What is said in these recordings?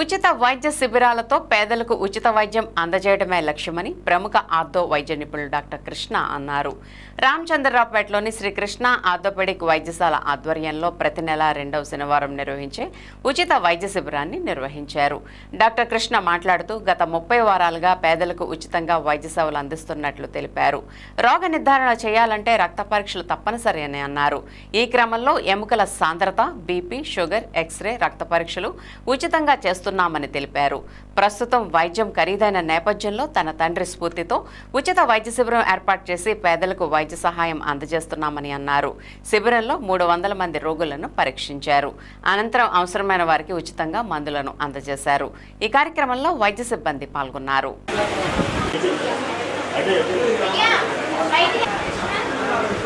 ఉచిత వైద్య శిబిరాలతో పేదలకు ఉచిత వైద్యం అందజేయడమే లక్ష్యమని ప్రముఖ ఆర్థో వైద్య నిపుణులు డాక్టర్ కృష్ణ అన్నారు. రామచంద్రరావుపేటలోని శ్రీకృష్ణ ఆర్థోపెడిక్ వైద్యశాల ఆధ్వర్యంలో ప్రతి నెల రెండవ శనివారం నిర్వహించే ఉచిత వైద్య శిబిరాన్ని నిర్వహించారు. డాక్టర్ కృష్ణ మాట్లాడుతూ గత ముప్పై వారాలుగా పేదలకు ఉచితంగా వైద్య సేవలు అందిస్తున్నట్లు తెలిపారు. రోగ నిర్ధారణ చేయాలంటే రక్త పరీక్షలు తప్పనిసరి అని అన్నారు. ఈ క్రమంలో ఎముకల సాంద్రత బీపీ షుగర్ ఎక్స్రే రక్త పరీక్షలు ఉచితంగా చేస్తున్నామని తెలిపారు. ప్రస్తుతం వైద్యం ఖరీదైన నేపథ్యంలో తన తండ్రి స్ఫూర్తితో ఉచిత వైద్య శిబిరం ఏర్పాటు చేసి పేదలకు వైద్య సహాయం అందజేస్తున్నామని అన్నారు. శిబిరంలో మూడు వందల మంది రోగులను పరీక్షించారు. అనంతరం అవసరమైన వారికి ఉచితంగా మందులను అందజేశారు. ఈ కార్యక్రమంలో వైద్య సిబ్బంది పాల్గొన్నారు. చెప్పండి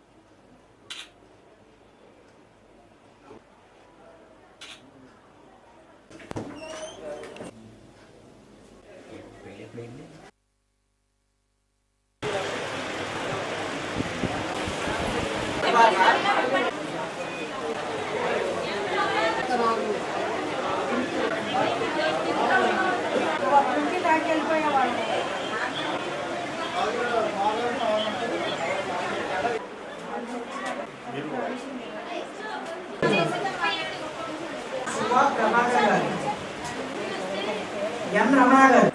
ప్రభాకర్ గారు. ఎం రమణ గారు.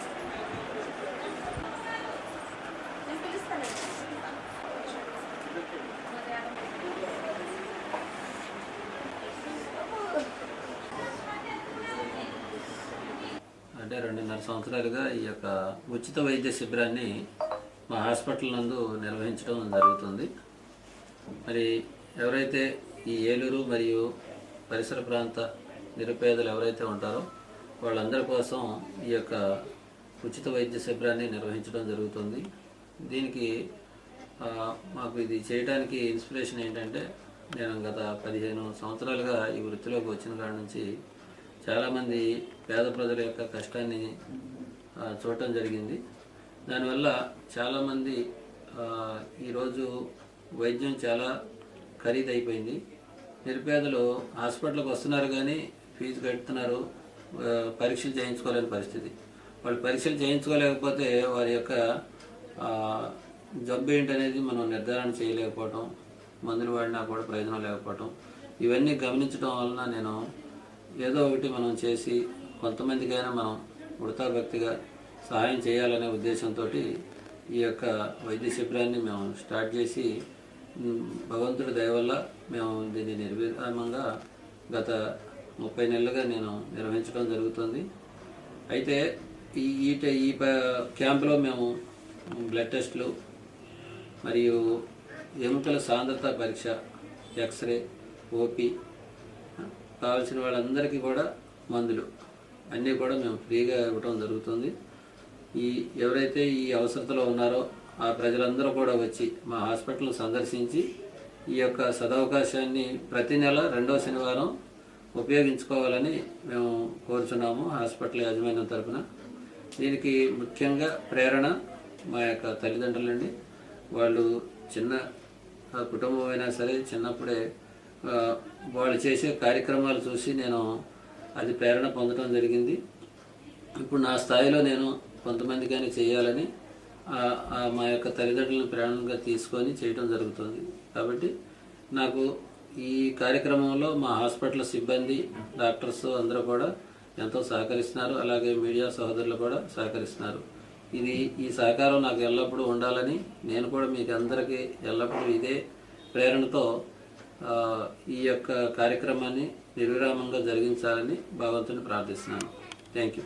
అంటే రెండున్నర సంవత్సరాలుగా ఈ యొక్క ఉచిత వైద్య శిబిరాన్ని మా హాస్పిటల్ నందు నిర్వహించడం జరుగుతుంది. మరి ఎవరైతే ఈ ఏలూరు మరియు పరిసర ప్రాంత నిరుపేదలు ఎవరైతే ఉంటారో వాళ్ళందరి కోసం ఈ యొక్క ఉచిత వైద్య శిబిరాన్ని నిర్వహించడం జరుగుతుంది. దీనికి మాకు ఇది చేయడానికి ఇన్స్పిరేషన్ ఏంటంటే నేను గత పదిహేను సంవత్సరాలుగా ఈ వృత్తిలోకి వచ్చిన కాడ నుంచి చాలామంది పేద ప్రజల యొక్క కష్టాన్ని చూడటం జరిగింది. దానివల్ల చాలామంది ఈరోజు వైద్యం చాలా ఖరీదైపోయింది. నిరుపేదలు హాస్పిటల్కి వస్తున్నారు కానీ ఫీజు కడుతున్నారు పరీక్షలు చేయించుకోలేని పరిస్థితి. వాళ్ళు పరీక్షలు చేయించుకోలేకపోతే వారి యొక్క జబ్బు ఏంటనేది మనం నిర్ధారణ చేయలేకపోవటం మందులు వాడినా కూడా ప్రయోజనం లేకపోవటం ఇవన్నీ గమనించడం వలన నేను ఏదో ఒకటి మనం చేసి కొంతమందికైనా మనం ఉడతా వ్యక్తిగా సహాయం చేయాలనే ఉద్దేశంతో ఈ యొక్క వైద్య శిబిరాన్ని మేము స్టార్ట్ చేసి భగవంతుడి దయ వల్ల మేము దీన్ని నిర్విరామంగా గత ముప్పై నెలలుగా నేను నిర్వహించడం జరుగుతుంది. అయితే ఈ ఈ ఈ క్యాంపులో మేము బ్లడ్ టెస్ట్లు మరియు ఎముకల సాంద్రత పరీక్ష ఎక్స్రే ఓపీ కావాల్సిన వాళ్ళందరికీ కూడా మందులు అన్నీ కూడా మేము ఫ్రీగా ఇవ్వటం జరుగుతుంది. ఈ ఎవరైతే ఈ అవసరతలో ఉన్నారో ఆ ప్రజలందరూ కూడా వచ్చి మా హాస్పిటల్ సందర్శించి ఈ యొక్క సదవకాశాన్ని ప్రతి నెల రెండవ శనివారం ఉపయోగించుకోవాలని మేము కోరుచున్నాము హాస్పిటల్ యాజమాన్యం తరపున. దీనికి ముఖ్యంగా ప్రేరణ మా యొక్క తల్లిదండ్రులండి. వాళ్ళు చిన్న కుటుంబం అయినా సరే చిన్నప్పుడే వాళ్ళు చేసే కార్యక్రమాలు చూసి నేను అది ప్రేరణ పొందడం జరిగింది. ఇప్పుడు నా స్థాయిలో నేను కొంతమంది కానీ చేయాలని మా యొక్క తల్లిదండ్రులను ప్రేరణగా తీసుకొని చేయడం జరుగుతుంది. కాబట్టి నాకు ఈ కార్యక్రమంలో మా హాస్పిటల్ సిబ్బంది డాక్టర్స్ అందరూ కూడా ఎంతో సహకరిస్తున్నారు. అలాగే మీడియా సహోదరులు కూడా సహకరిస్తున్నారు. ఇది ఈ సహకారం నాకు ఎల్లప్పుడూ ఉండాలని నేను కూడా మీకు అందరికీ ఎల్లప్పుడూ ఇదే ప్రేరణతో ఈ యొక్క కార్యక్రమాన్ని నిర్విరామంగా జరిగించాలని భగవంతుని ప్రార్థిస్తున్నాను. Thank you